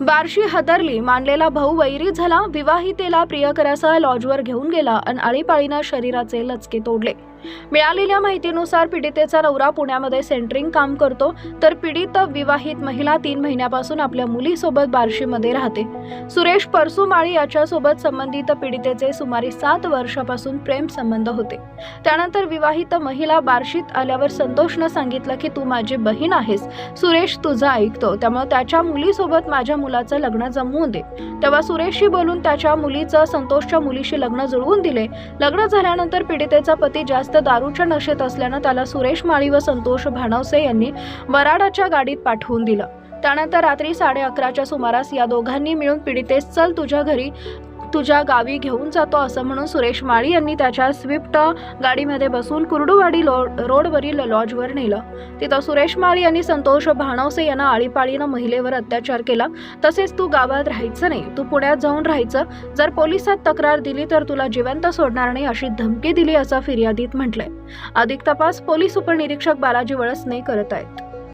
बारशी हदरली मानलेला भाऊ वैरी झाला विवाहितेला प्रियकरासह लॉजवर घेऊन गेला आणि आळीपाळीनं शरीराचे लचके तोडले. मिळालेल्या माहितीनुसार पीडितेचा नवरा पुण्यामध्ये सेंटरिंग काम करतो तर पीडित विवाहित महिला तीन महिन्यापासून आपल्या मुलीसोबत बार्शीमध्ये राहते. सुरेश परसुमाळी याच्यासोबत संबंधित पीडितेचे सुमारे सात वर्षापासून प्रेम संबंध होते. त्यानंतर विवाहित महिला बार्शीत आल्यावर संतोषनं सांगितलं की तू माझी बहीण आहेस. सुरेश तुझं ऐकतो. त्यामुळे त्याच्या मुलीसोबत माझ्या मुलाचं लग्न जमवून दे. तेव्हा सुरेशशी बोलून त्याच्या मुलीचं संतोषच्या मुलीशी लग्न जुळवून दिले. लग्न झाल्यानंतर पीडितेचा पती जास्त दारूच्या नशेत असल्यानं त्याला सुरेश माळी व संतोष भानवसे यांनी वराडाच्या गाडीत पाठवून दिलं. त्यानंतर रात्री साडे अकराच्या सुमारास या दोघांनी मिळून पीडितेस चल तुझ्या घरी तुझ्या गावी घेऊन जातो असं म्हणून सुरेश माळी यांनी त्याच्या स्विफ्ट गाडीमध्ये बसून कुर्डुवाडी लो रोडवरील लॉजवर नेलं. तिथं सुरेश माळी यांनी संतोष भाणवसे यांना आळीपाळीनं महिलेवर अत्याचार केला. तसेच तू गावात राहायचं नाही तू पुण्यात जाऊन राहायचं. जर पोलिसात तक्रार दिली तर तुला जिवंत सोडणार नाही अशी धमकी दिली असं फिर्यादीत म्हटलंय. अधिक तपास पोलीस उपनिरीक्षक बालाजी वळसने करत आहेत.